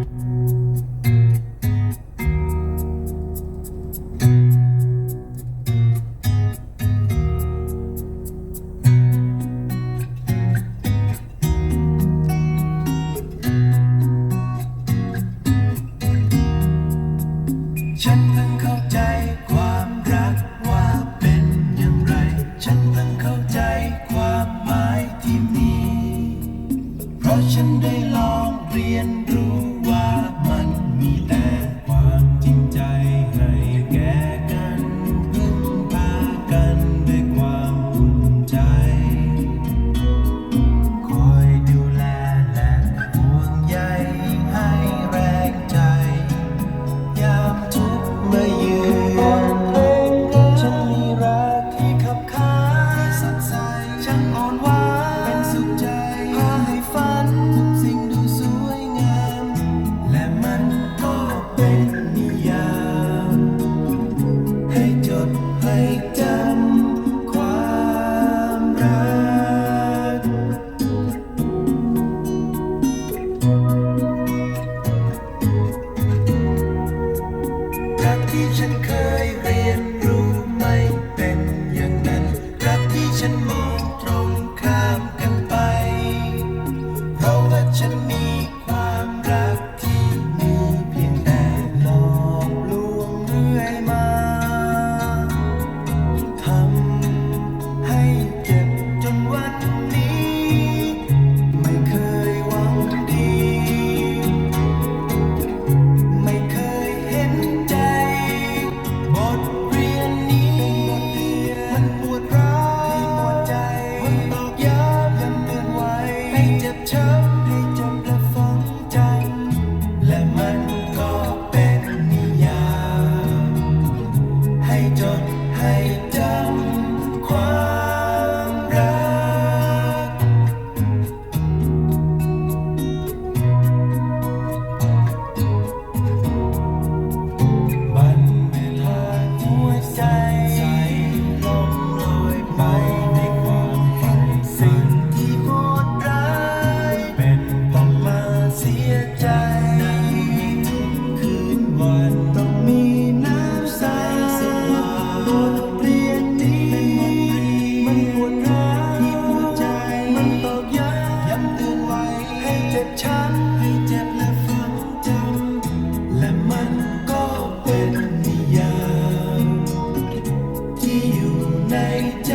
ฉันเพิ่งเข้าใจความรักว่าเป็นอย่างไร ฉันเพิ่งเข้าใจความหมายที่มี เพราะฉันได้ ที่อยู่ในใจ